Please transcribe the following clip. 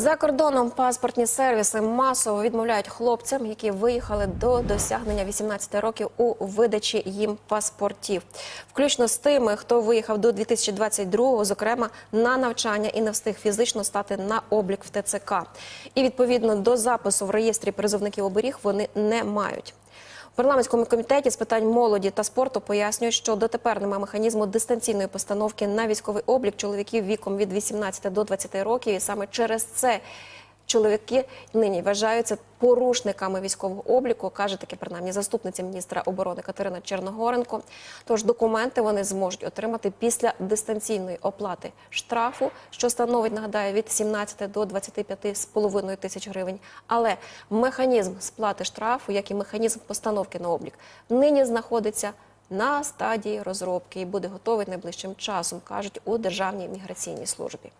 За кордоном паспортні сервіси масово відмовляють хлопцям, які виїхали до досягнення 18 років у видачі їм паспортів, включно з тими, хто виїхав до 2022-го, зокрема на навчання і не встиг фізично стати на облік в ТЦК. І відповідно до запису в реєстрі призовників оберіг вони не мають. У парламентському комітеті з питань молоді та спорту пояснюють, що дотепер немає механізму дистанційної постановки на військовий облік чоловіків віком від 18 до 20 років, і саме через це. Чоловіки нині вважаються порушниками військового обліку, каже таке принаймні заступниця міністра оборони Катерина Черногоренко. Тож документи вони зможуть отримати після дистанційної оплати штрафу, що становить, нагадаю, від 17 до 25,5 тисяч гривень. Але механізм сплати штрафу, як і механізм постановки на облік, нині знаходиться на стадії розробки і буде готовий найближчим часом, кажуть у Державній міграційній службі.